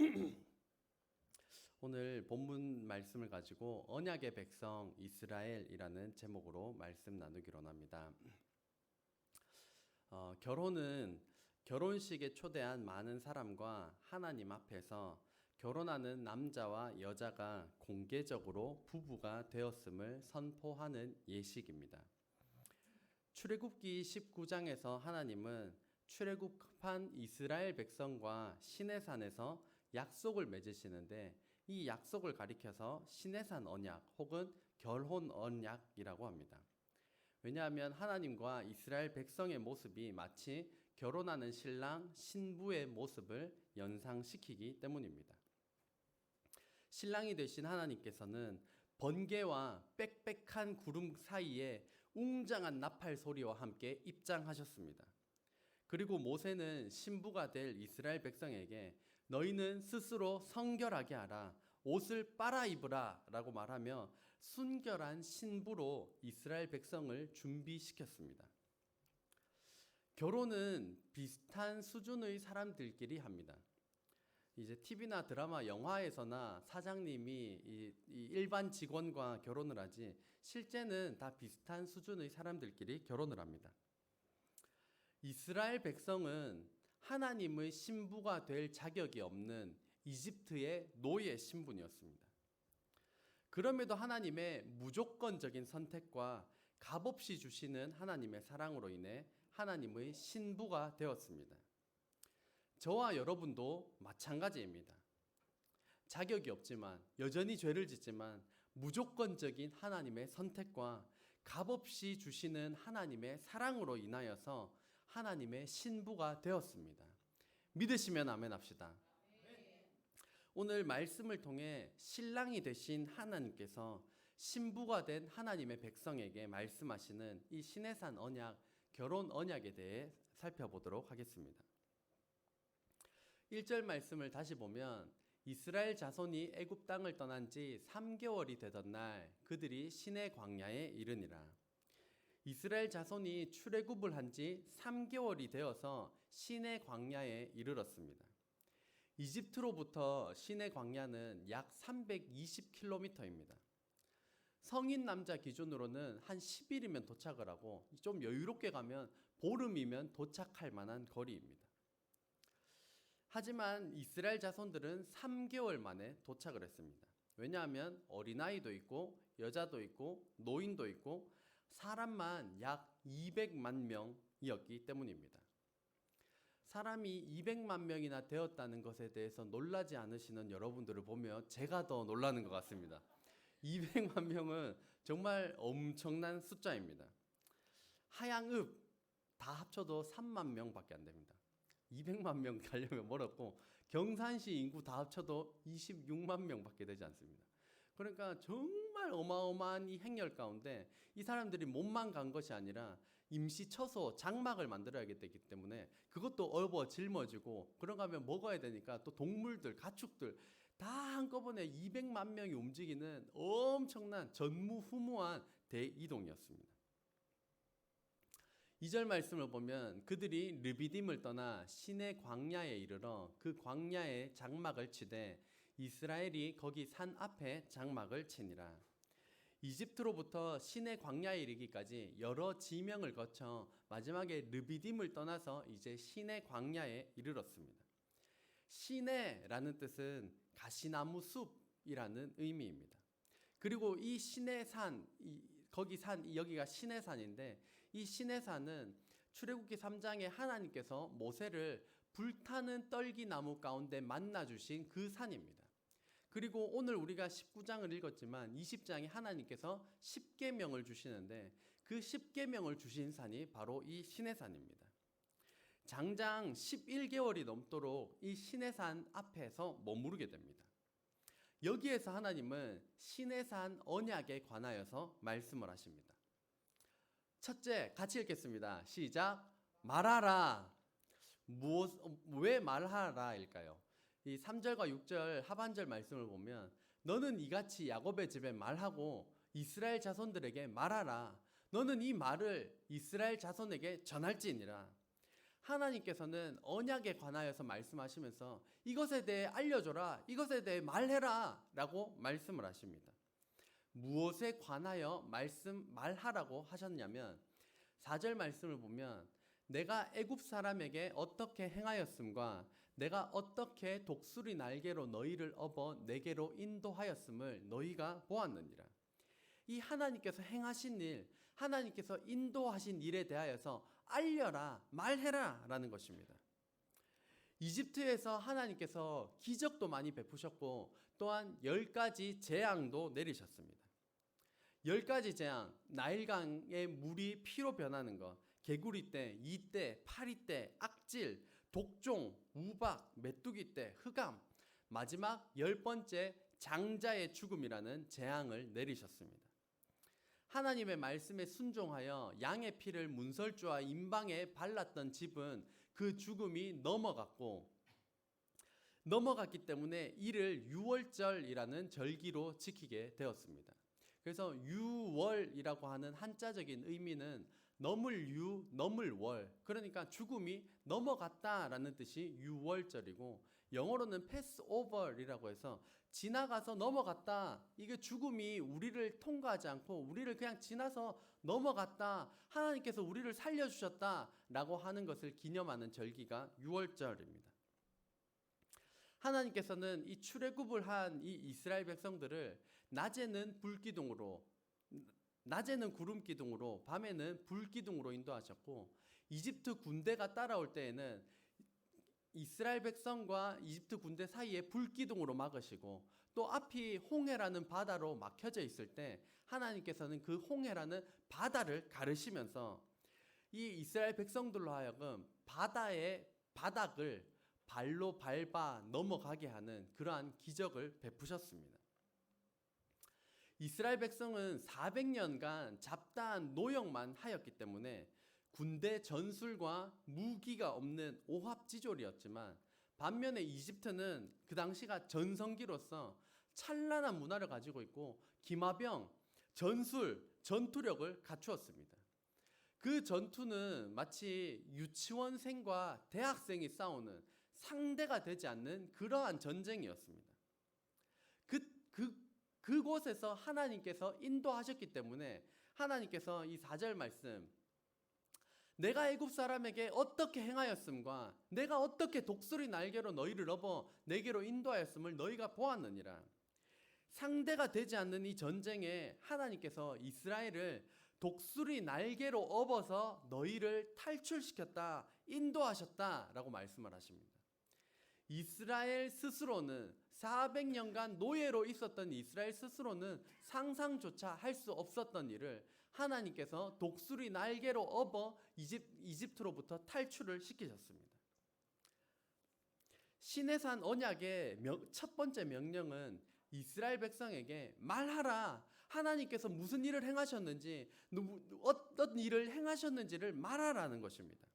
오늘 본문 말씀을 가지고 언약의 백성 이스라엘이라는 제목으로 말씀 나누기로 합니다. 어, 결혼은 결혼식에 초대한 많은 사람과 하나님 앞에서 결혼하는 남자와 여자가 공개적으로 부부가 되었음을 선포하는 예식입니다. 출애굽기 19장에서 하나님은 출애굽한 이스라엘 백성과 시내산에서 약속을 맺으시는데 이 약속을 가리켜서 시내산 언약 혹은 결혼 언약이라고 합니다. 왜냐하면 하나님과 이스라엘 백성의 모습이 마치 결혼하는 신랑 신부의 모습을 연상시키기 때문입니다. 신랑이 되신 하나님께서는 번개와 빽빽한 구름 사이에 웅장한 나팔 소리와 함께 입장하셨습니다. 그리고 모세는 신부가 될 이스라엘 백성에게 너희는 스스로 성결하게 하라 옷을 빨아 입으라 라고 말하며 순결한 신부로 이스라엘 백성을 준비시켰습니다. 결혼은 비슷한 수준의 사람들끼리 합니다. 이제 TV나 드라마, 영화에서나 사장님이 이, 이 일반 직원과 결혼을 하지 실제는 다 비슷한 수준의 사람들끼리 결혼을 합니다. 이스라엘 백성은 하나님의 신부가 될 자격이 없는 이집트의 노예 신분이었습니다. 그럼에도 하나님의 무조건적인 선택과 값없이 주시는 하나님의 사랑으로 인해 하나님의 신부가 되었습니다. 저와 여러분도 마찬가지입니다. 자격이 없지만 여전히 죄를 짓지만 무조건적인 하나님의 선택과 값없이 주시는 하나님의 사랑으로 인하여서 하나님의 신부가 되었습니다. 믿으시면 아멘 합시다. 오늘 말씀을 통해 신랑이 되신 하나님께서 신부가 된 하나님의 백성에게 말씀하시는 이 시내산 언약, 결혼 언약에 대해 살펴보도록 하겠습니다. 1절 말씀을 다시 보면 이스라엘 자손이 애굽 땅을 떠난 지 3개월이 되던 날 그들이 시내 광야에 이르니라. 이스라엘 자손이 출애굽을 한 지 3개월이 되어서 시내 광야에 이르렀습니다. 이집트로부터 시내 광야는 약 320km입니다. 성인 남자 기준으로는 한 10일이면 도착을 하고 좀 여유롭게 가면 보름이면 도착할 만한 거리입니다. 하지만 이스라엘 자손들은 3개월 만에 도착을 했습니다. 왜냐하면 어린아이도 있고 여자도 있고 노인도 있고 사람만 약 200만 명이었기 때문입니다. 사람이 200만 명이나 되었다는 것에 대해서 놀라지 않으시는 여러분들을 보며 제가 더 놀라는 것 같습니다. 200만 명은 정말 엄청난 숫자입니다. 하양읍 다 합쳐도 3만 명밖에 안 됩니다. 200만 명 가려면 멀었고 경산시 인구 다 합쳐도 26만 명밖에 되지 않습니다. 그러니까 정 말 어마어마한 이 행렬 가운데 이 사람들이 몸만 간 것이 아니라 임시 처소 장막을 만들어야 되기 때문에 그것도 얼어 짊어지고 그런가 하면 먹어야 되니까 또 동물들 가축들 다 한꺼번에 200만 명이 움직이는 엄청난 전무후무한 대이동이었습니다. 2절 말씀을 보면 그들이 르비딤을 떠나 시내 광야에 이르러 그 광야에 장막을 치되 이스라엘이 거기 산 앞에 장막을 치니라. 이집트로부터 시내 광야에 이르기까지 여러 지명을 거쳐 마지막에 르비딤을 떠나서 이제 시내 광야에 이르렀습니다. 시내라는 뜻은 가시나무 숲이라는 의미입니다. 그리고 이 시내산 거기 산 여기가 시내산인데 이 시내산은 출애굽기 3장에 하나님께서 모세를 불타는 떨기 나무 가운데 만나 주신 그 산입니다. 그리고 오늘 우리가 19장을 읽었지만 20장에 하나님께서 10계명을 주시는데 그 10계명을 주신 산이 바로 이 시내산입니다. 장장 11개월이 넘도록 이 시내산 앞에서 머무르게 됩니다. 여기에서 하나님은 시내산 언약에 관하여서 말씀을 하십니다. 첫째, 같이 읽겠습니다. 시작. 말하라. 무엇, 왜 말하라일까요? 이 3절과 6절 하반절 말씀을 보면 너는 이같이 야곱의 집에 말하고 이스라엘 자손들에게 말하라. 너는 이 말을 이스라엘 자손에게 전할지니라. 하나님께서는 언약에 관하여서 말씀하시면서 이것에 대해 알려줘라, 이것에 대해 말해라 라고 말씀을 하십니다. 무엇에 관하여 말씀 말하라고 하셨냐면 4절 말씀을 보면 내가 애굽 사람에게 어떻게 행하였음과 내가 어떻게 독수리 날개로 너희를 업어 내게로 인도하였음을 너희가 보았느니라. 이 하나님께서 행하신 일, 하나님께서 인도하신 일에 대하여서 알려라, 말해라 라는 것입니다. 이집트에서 하나님께서 기적도 많이 베푸셨고 또한 열 가지 재앙도 내리셨습니다. 열 가지 재앙, 나일강의 물이 피로 변하는 것, 개구리 때, 이때, 파리 때, 악질, 독종, 우박, 메뚜기 때, 흑암, 마지막 열 번째 장자의 죽음이라는 재앙을 내리셨습니다. 하나님의 말씀에 순종하여 양의 피를 문설주와 임방에 발랐던 집은 그 죽음이 넘어갔고 넘어갔기 때문에 이를 유월절이라는 절기로 지키게 되었습니다. 그래서 유월이라고 하는 한자적인 의미는 넘을 유, 넘을 월. 그러니까 죽음이 넘어갔다라는 뜻이 유월절이고 영어로는 패스 오버이라고 해서 지나가서 넘어갔다. 이게 죽음이 우리를 통과하지 않고 우리를 그냥 지나서 넘어갔다. 하나님께서 우리를 살려 주셨다라고 하는 것을 기념하는 절기가 유월절입니다. 하나님께서는 이 출애굽을 한 이 이스라엘 백성들을 낮에는 불기둥으로 낮에는 구름 기둥으로 밤에는 불 기둥으로 인도하셨고 이집트 군대가 따라올 때에는 이스라엘 백성과 이집트 군대 사이에 불 기둥으로 막으시고 또 앞이 홍해라는 바다로 막혀져 있을 때 하나님께서는 그 홍해라는 바다를 가르시면서 이 이스라엘 백성들로 하여금 바다의 바닥을 발로 밟아 넘어가게 하는 그러한 기적을 베푸셨습니다. 이스라엘 백성은 400년간 잡다한 노역만 하였기 때문에 군대 전술과 무기가 없는 오합지졸이었지만 반면에 이집트는 그 당시가 전성기로서 찬란한 문화를 가지고 있고 기마병, 전술, 전투력을 갖추었습니다. 그 전투는 마치 유치원생과 대학생이 싸우는 상대가 되지 않는 그러한 전쟁이었습니다. 그곳에서 하나님께서 인도하셨기 때문에 하나님께서 이 4절 말씀 내가 애굽 사람에게 어떻게 행하였음과 내가 어떻게 독수리 날개로 너희를 업어 내게로 인도하였음을 너희가 보았느니라. 상대가 되지 않는 이 전쟁에 하나님께서 이스라엘을 독수리 날개로 업어서 너희를 탈출시켰다, 인도하셨다라고 말씀을 하십니다. 이스라엘 스스로는 400년간 노예로 있었던 이스라엘 스스로는 상상조차 할 수 없었던 일을 하나님께서 독수리 날개로 업어 이집, 이집트로부터 탈출을 시키셨습니다. 시내산 언약의 명, 첫 번째 명령은 이스라엘 백성에게 말하라. 하나님께서 무슨 일을 행하셨는지, 어떤 일을 행하셨는지를 말하라는 것입니다.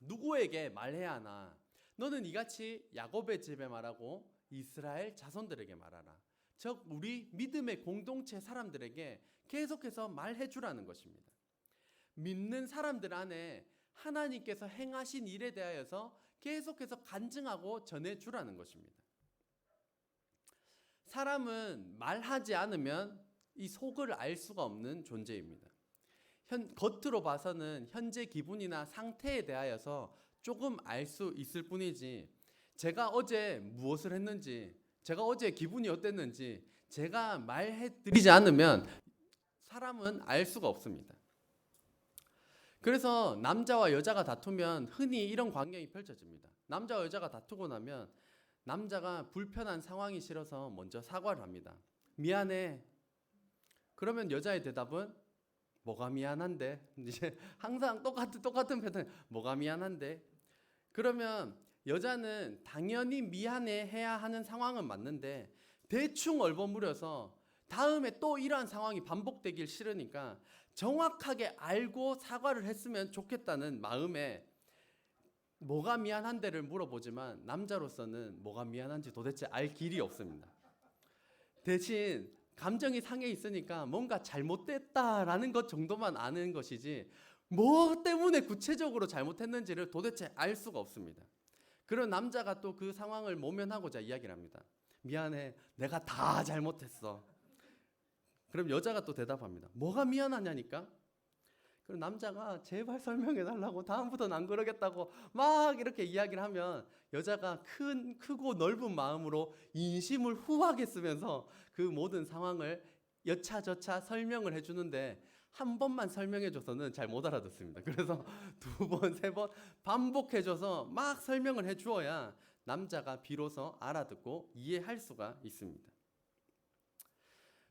누구에게 말해야 하나? 너는 이같이 야곱의 집에 말하고 이스라엘 자손들에게 말하라. 즉 우리 믿음의 공동체 사람들에게 계속해서 말해 주라는 것입니다. 믿는 사람들 안에 하나님께서 행하신 일에 대하여서 계속해서 간증하고 전해 주라는 것입니다. 사람은 말하지 않으면 이 속을 알 수가 없는 존재입니다. 현, 겉으로 봐서는 현재 기분이나 상태에 대하여서 조금 알 수 있을 뿐이지 제가 어제 무엇을 했는지 제가 어제 기분이 어땠는지 제가 말해 드리지 않으면 사람은 알 수가 없습니다. 그래서 남자와 여자가 다투면 흔히 이런 광경이 펼쳐집니다. 남자와 여자가 다투고 나면 남자가 불편한 상황이 싫어서 먼저 사과를 합니다. 미안해. 그러면 여자의 대답은 뭐가 미안한데? 이제 항상 똑같은 똑같은 패턴. 뭐가 미안한데? 그러면 여자는 당연히 미안해 해야 하는 상황은 맞는데 대충 얼버무려서 다음에 또 이러한 상황이 반복되길 싫으니까 정확하게 알고 사과를 했으면 좋겠다는 마음에 뭐가 미안한데를 물어보지만 남자로서는 뭐가 미안한지 도대체 알 길이 없습니다. 대신 감정이 상해 있으니까 뭔가 잘못됐다라는 것 정도만 아는 것이지 뭐 때문에 구체적으로 잘못했는지를 도대체 알 수가 없습니다. 그런 남자가 또 그 상황을 모면하고자 이야기를 합니다. 미안해, 내가 다 잘못했어. 그럼 여자가 또 대답합니다. 뭐가 미안하냐니까? 그럼 남자가 제발 설명해 달라고 다음부터는 안 그러겠다고 막 이렇게 이야기를 하면 여자가 큰 크고 넓은 마음으로 인심을 후하게 쓰면서 그 모든 상황을 여차저차 설명을 해 주는데 한 번만 설명해줘서는 잘 못 알아듣습니다. 그래서 두 번, 세 번 반복해줘서 막 설명을 해주어야 남자가 비로소 알아듣고 이해할 수가 있습니다.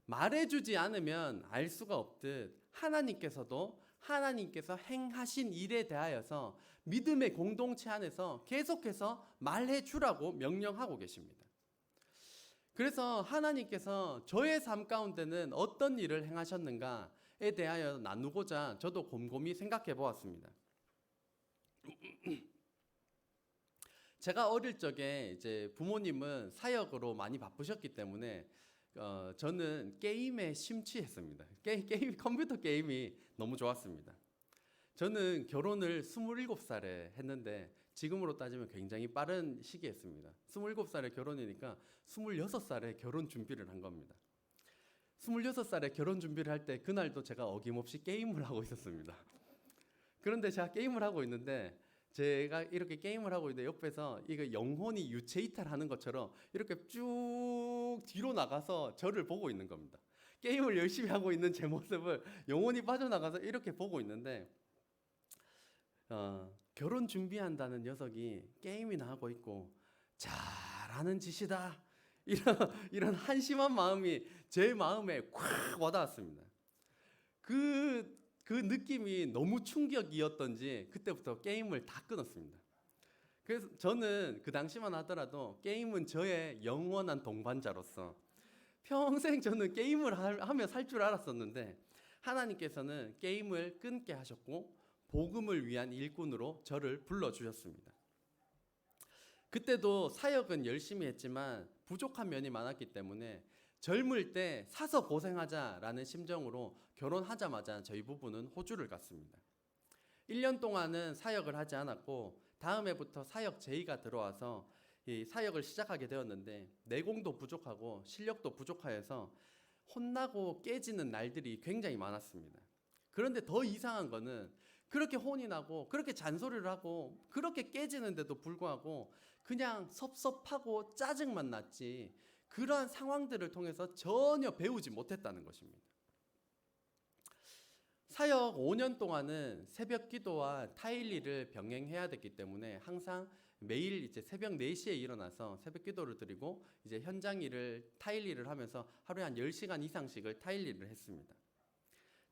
말해주지 않으면 알 수가 없듯 하나님께서도 하나님께서 행하신 일에 대하여서 믿음의 공동체 안에서 계속해서 말해주라고 명령하고 계십니다. 그래서 하나님께서 저의 삶 가운데는 어떤 일을 행하셨는가에 대하여 나누고자 저도 곰곰이 생각해 보았습니다. 제가 어릴 적에 이제 부모님은 사역으로 많이 바쁘셨기 때문에 어, 저는 게임에 심취했습니다. 게, 게임 컴퓨터 게임이 너무 좋았습니다. 저는 결혼을 27살에 했는데 지금으로 따지면 굉장히 빠른 시기에 했습니다. 27살에 결혼이니까 26살에 결혼 준비를 한 겁니다. 26살에 결혼 준비를 할 때 그날도 제가 어김없이 게임을 하고 있었습니다. 그런데 제가 게임을 하고 있는데 제가 이렇게 게임을 하고 있는데 옆에서 이거 영혼이 유체 이탈하는 것처럼 이렇게 쭉 뒤로 나가서 저를 보고 있는 겁니다. 게임을 열심히 하고 있는 제 모습을 영혼이 빠져나가서 이렇게 보고 있는데 어, 결혼 준비한다는 녀석이 게임이나 하고 있고 잘하는 짓이다 이런 이런 한심한 마음이 제 마음에 콱 와닿았습니다. 그, 그 느낌이 너무 충격이었던지 그때부터 게임을 다 끊었습니다. 그래서 저는 그 당시만 하더라도 게임은 저의 영원한 동반자로서 평생 저는 게임을 하- 하며 살 줄 알았었는데 하나님께서는 게임을 끊게 하셨고 복음을 위한 일꾼으로 저를 불러 주셨습니다. 그때도 사역은 열심히 했지만 부족한 면이 많았기 때문에 젊을 때 사서 고생하자라는 심정으로 결혼하자마자 저희 부부는 호주를 갔습니다. 1년 동안은 사역을 하지 않았고 다음 해부터 사역 제의가 들어와서 이 사역을 시작하게 되었는데 내공도 부족하고 실력도 부족하여서 혼나고 깨지는 날들이 굉장히 많았습니다. 그런데 더 이상한 거는 그렇게 혼이 나고 그렇게 잔소리를 하고 그렇게 깨지는데도 불구하고 그냥 섭섭하고 짜증만 났지 그러한 상황들을 통해서 전혀 배우지 못했다는 것입니다. 사역 5년 동안은 새벽 기도와 타일리를 병행해야 됐기 때문에 항상 매일 이제 새벽 4시에 일어나서 새벽 기도를 드리고 이제 현장 일을 타일리를 하면서 하루에 한 10시간 이상씩을 타일리를 했습니다.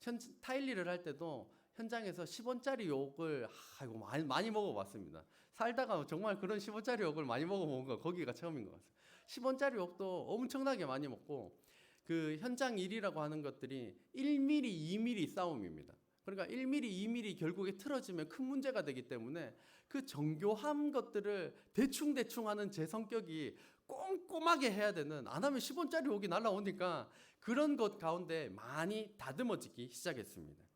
현, 타일리를 할 때도 현장에서 10원짜리 욕을 아이고 많이 많이 먹어봤습니다. 살다가 정말 그런 10원짜리 욕을 많이 먹어본 거 거기가 처음인 것 같아요. 10원짜리 욕도 엄청나게 많이 먹고 그 현장 일이라고 하는 것들이 1mm, 2mm 싸움입니다. 그러니까 1mm, 2mm 결국에 틀어지면 큰 문제가 되기 때문에 그 정교한 것들을 대충 대충 하는 제 성격이 꼼꼼하게 해야 되는 안 하면 10원짜리 욕이 날라오니까 그런 것 가운데 많이 다듬어지기 시작했습니다.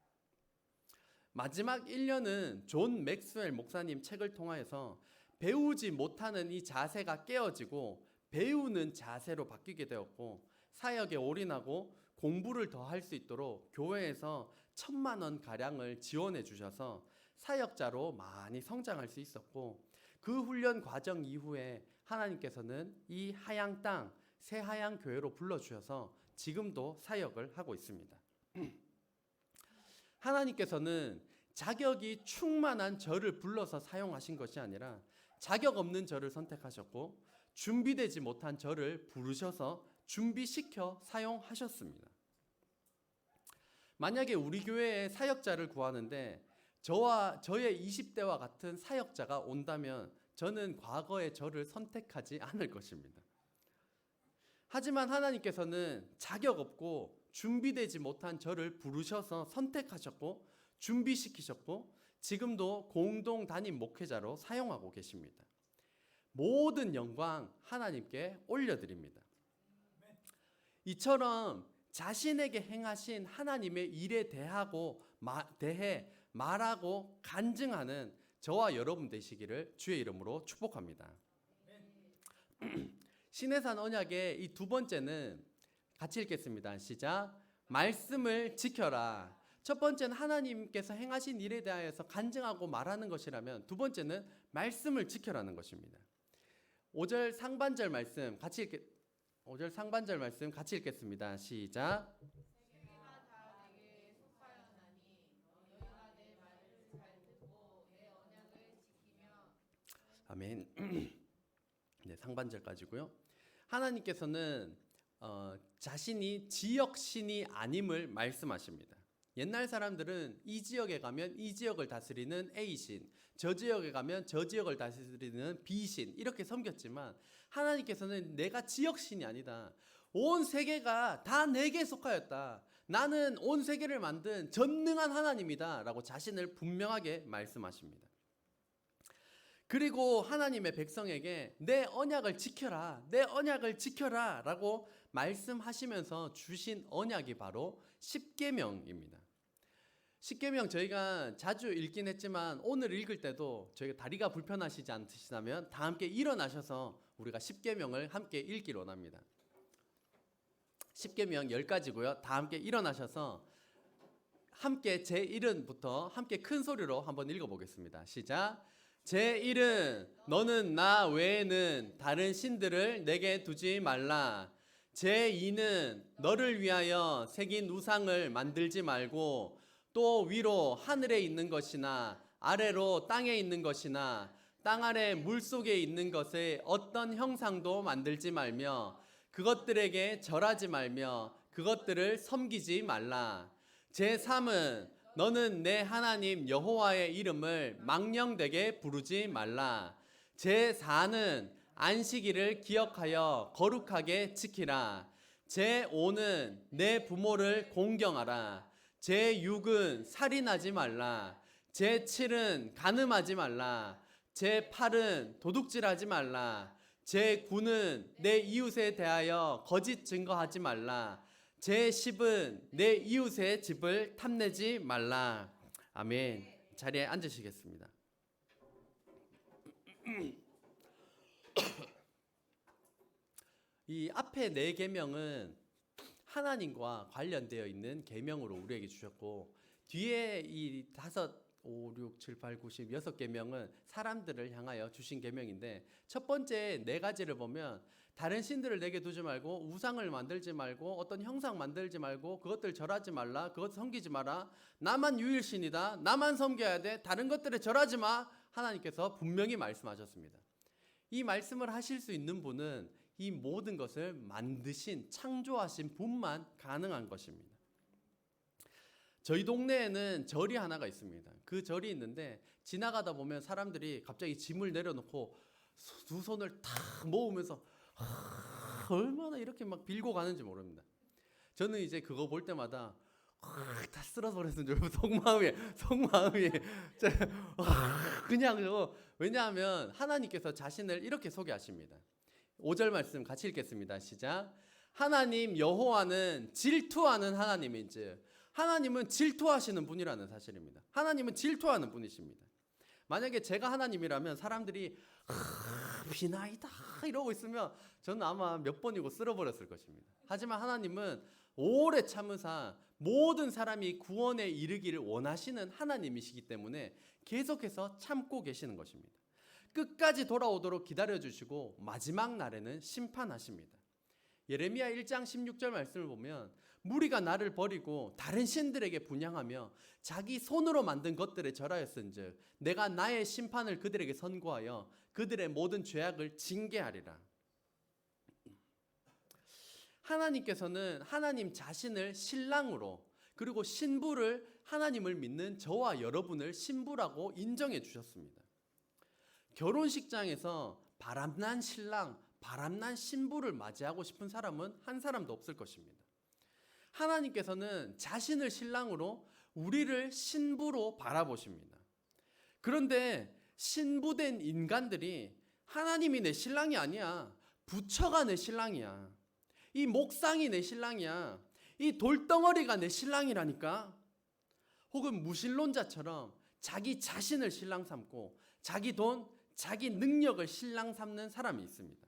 마지막 1년은 존 맥스웰 목사님 책을 통하여서 배우지 못하는 이 자세가 깨어지고 배우는 자세로 바뀌게 되었고 사역에 올인하고 공부를 더 할 수 있도록 교회에서 천만 원 가량을 지원해 주셔서 사역자로 많이 성장할 수 있었고 그 훈련 과정 이후에 하나님께서는 이 하양 땅 새하양 교회로 불러 주셔서 지금도 사역을 하고 있습니다. 하나님께서는 자격이 충만한 저를 불러서 사용하신 것이 아니라 자격 없는 저를 선택하셨고 준비되지 못한 저를 부르셔서 준비시켜 사용하셨습니다. 만약에 우리 교회에 사역자를 구하는데 저와 저의 20대와 같은 사역자가 온다면 저는 과거의 저를 선택하지 않을 것입니다. 하지만 하나님께서는 자격 없고 준비되지 못한 저를 부르셔서 선택하셨고 준비시키셨고 지금도 공동 담임 목회자로 사용하고 계십니다. 모든 영광 하나님께 올려드립니다. 이처럼 자신에게 행하신 하나님의 일에 대하고 마, 대해 말하고 간증하는 저와 여러분 되시기를 주의 이름으로 축복합니다. 신해산 언약의 이 두 번째는 같이 읽겠습니다. 시작. 말씀을 지켜라. 첫 번째는 하나님께서 행하신 일에 대하여서 간증하고 말하는 것이라면 두 번째는 말씀을 지켜라는 것입니다. 5절 상반절 말씀 같이 읽겠 5절 상반절 말씀 같이 읽겠습니다. 시작. 아멘. 네, 상반절까지고요. 하나님께서는 어, 자신이 지역 신이 아님을 말씀하십니다. 옛날 사람들은 이 지역에 가면 이 지역을 다스리는 A 신, 저 지역에 가면 저 지역을 다스리는 B 신 이렇게 섬겼지만 하나님께서는 내가 지역 신이 아니다. 온 세계가 다 내게 속하였다. 나는 온 세계를 만든 전능한 하나님이다 라고 자신을 분명하게 말씀하십니다. 그리고 하나님의 백성에게 내 언약을 지켜라, 내 언약을 지켜라 라고 말씀하시면서 주신 언약이 바로 십계명입니다. 십계명 저희가 자주 읽긴 했지만 오늘 읽을 때도 저희가 다리가 불편하시지 않으시다면 다 함께 일어나셔서 우리가 십계명을 함께 읽기를 원합니다. 십계명 10가지고요. 다 함께 일어나셔서 함께 제 일은부터 함께 큰 소리로 한번 읽어 보겠습니다. 시작. 제 일은 너는 나 외에는 다른 신들을 내게 두지 말라. 제 이는 너를 위하여 새긴 우상을 만들지 말고 또 위로 하늘에 있는 것이나 아래로 땅에 있는 것이나 땅 아래 물 속에 있는 것의 어떤 형상도 만들지 말며 그것들에게 절하지 말며 그것들을 섬기지 말라. 제 3은 너는 내 하나님 여호와의 이름을 망령되게 부르지 말라. 제 4는 안식일을 기억하여 거룩하게 지키라. 제 5는 내 부모를 공경하라. 제 6은 살인하지 말라. 제 7은 간음하지 말라. 제 8은 도둑질하지 말라. 제 9는 내 이웃에 대하여 거짓 증거하지 말라. 제 10은 내 이웃의 집을 탐내지 말라. 아멘. 자리에 앉으시겠습니다. 이 앞에 네 계명은 하나님과 관련되어 있는 계명으로 우리에게 주셨고 뒤에 이 다섯 5, 6, 7, 8, 9, 10 여섯 계명은 사람들을 향하여 주신 계명인데 첫 번째 네 가지를 보면 다른 신들을 내게 두지 말고 우상을 만들지 말고 어떤 형상 만들지 말고 그것들 절하지 말라 그것 섬기지 마라. 나만 유일신이다. 나만 섬겨야 돼. 다른 것들에 절하지 마. 하나님께서 분명히 말씀하셨습니다. 이 말씀을 하실 수 있는 분은 이 모든 것을 만드신 창조하신 분만 가능한 것입니다. 저희 동네에는 절이 하나가 있습니다. 그 절이 있는데 지나가다 보면 사람들이 갑자기 짐을 내려놓고 두 손을 탁 모으면서 하, 얼마나 이렇게 막 빌고 가는지 모릅니다. 저는 이제 그거 볼 때마다 하, 다 쓸어서 그랬는 줄 속마음이 속마음이 하, 그냥 저 왜냐하면 하나님께서 자신을 이렇게 소개하십니다. 5절 말씀 같이 읽겠습니다. 시작. 하나님 여호와는 질투하는 하나님인지 하나님은 질투하시는 분이라는 사실입니다. 하나님은 질투하는 분이십니다. 만약에 제가 하나님이라면 사람들이 아, 비나이다 이러고 있으면 저는 아마 몇 번이고 쓸어버렸을 것입니다. 하지만 하나님은 오래 참으사 모든 사람이 구원에 이르기를 원하시는 하나님이시기 때문에 계속해서 참고 계시는 것입니다. 끝까지 돌아오도록 기다려 주시고 마지막 날에는 심판하십니다. 예레미야 1장 16절 말씀을 보면 무리가 나를 버리고 다른 신들에게 분양하며 자기 손으로 만든 것들에 절하였은즉 내가 나의 심판을 그들에게 선고하여 그들의 모든 죄악을 징계하리라. 하나님께서는 하나님 자신을 신랑으로 그리고 신부를 하나님을 믿는 저와 여러분을 신부라고 인정해 주셨습니다. 결혼식장에서 바람난 신랑, 바람난 신부를 맞이하고 싶은 사람은 한 사람도 없을 것입니다. 하나님께서는 자신을 신랑으로 우리를 신부로 바라보십니다. 그런데 신부된 인간들이 하나님이 내 신랑이 아니야. 부처가 내 신랑이야. 이 목상이 내 신랑이야. 이 돌덩어리가 내 신랑이라니까. 혹은 무신론자처럼 자기 자신을 신랑 삼고 자기 돈, 자기 능력을 신랑 삼는 사람이 있습니다.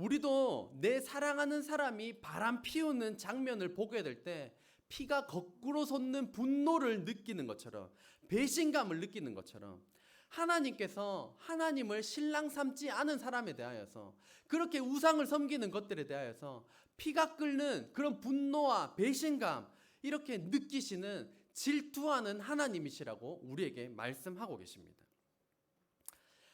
우리도 내 사랑하는 사람이 바람 피우는 장면을 보게 될 때 피가 거꾸로 솟는 분노를 느끼는 것처럼 배신감을 느끼는 것처럼 하나님께서 하나님을 신랑 삼지 않은 사람에 대하여서 그렇게 우상을 섬기는 것들에 대하여서 피가 끓는 그런 분노와 배신감 이렇게 느끼시는 질투하는 하나님이시라고 우리에게 말씀하고 계십니다.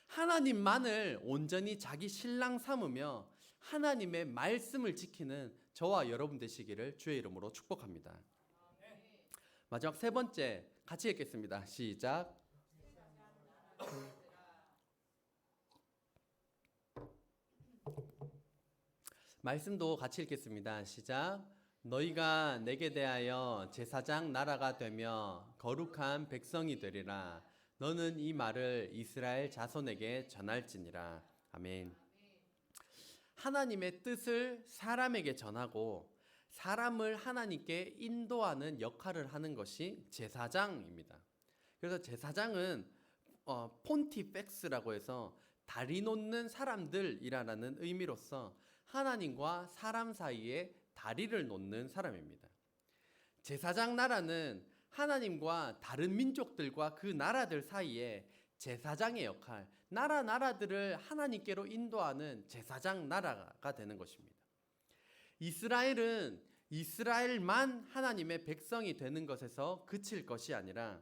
하나님만을 온전히 자기 신랑 삼으며 하나님의 말씀을 지키는 저와 여러분 되시기를 주의 이름으로 축복합니다. 마지막 세 번째 같이 읽겠습니다. 시작. 말씀도 같이 읽겠습니다. 시작. 너희가 내게 대하여 제사장 나라가 되며 거룩한 백성이 되리라. 너는 이 말을 이스라엘 자손에게 전할지니라. 아멘. 하나님의 뜻을 사람에게 전하고 사람을 하나님께 인도하는 역할을 하는 것이 제사장입니다. 그래서 제사장은 어, 폰티펙스라고 해서 다리 놓는 사람들이라는 의미로서 하나님과 사람 사이에 다리를 놓는 사람입니다. 제사장 나라는 하나님과 다른 민족들과 그 나라들 사이에 제사장의 역할, 나라 나라들을 하나님께로 인도하는 제사장 나라가 되는 것입니다. 이스라엘은 이스라엘만 하나님의 백성이 되는 것에서 그칠 것이 아니라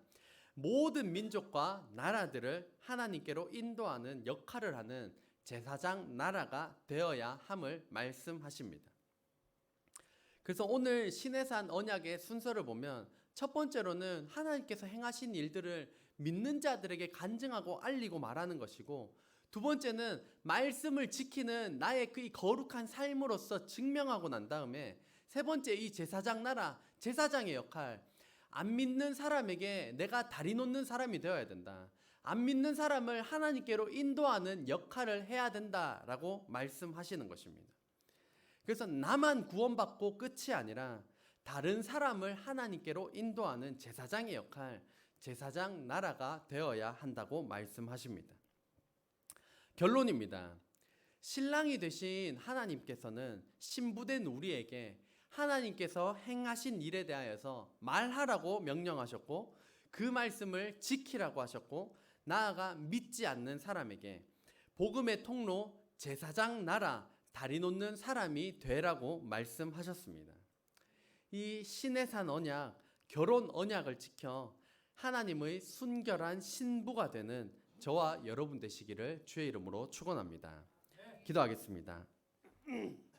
모든 민족과 나라들을 하나님께로 인도하는 역할을 하는 제사장 나라가 되어야 함을 말씀하십니다. 그래서 오늘 신해산 언약의 순서를 보면 첫 번째로는 하나님께서 행하신 일들을 믿는 자들에게 간증하고 알리고 말하는 것이고 두 번째는 말씀을 지키는 나의 그이 거룩한 삶으로서 증명하고 난 다음에 세 번째 이 제사장 나라 제사장의 역할 안 믿는 사람에게 내가 다리 놓는 사람이 되어야 된다. 안 믿는 사람을 하나님께로 인도하는 역할을 해야 된다라고 말씀하시는 것입니다. 그래서 나만 구원받고 끝이 아니라 다른 사람을 하나님께로 인도하는 제사장의 역할, 제사장 나라가 되어야 한다고 말씀하십니다. 결론입니다. 신랑이 되신 하나님께서는 신부된 우리에게 하나님께서 행하신 일에 대하여서 말하라고 명령하셨고 그 말씀을 지키라고 하셨고 나아가 믿지 않는 사람에게 복음의 통로 제사장 나라 다리 놓는 사람이 되라고 말씀하셨습니다. 이 신의 산 언약 결혼 언약을 지켜 하나님의 순결한 신부가 되는 저와 여러분 되시기를 주의 이름으로 축원합니다. 기도하겠습니다.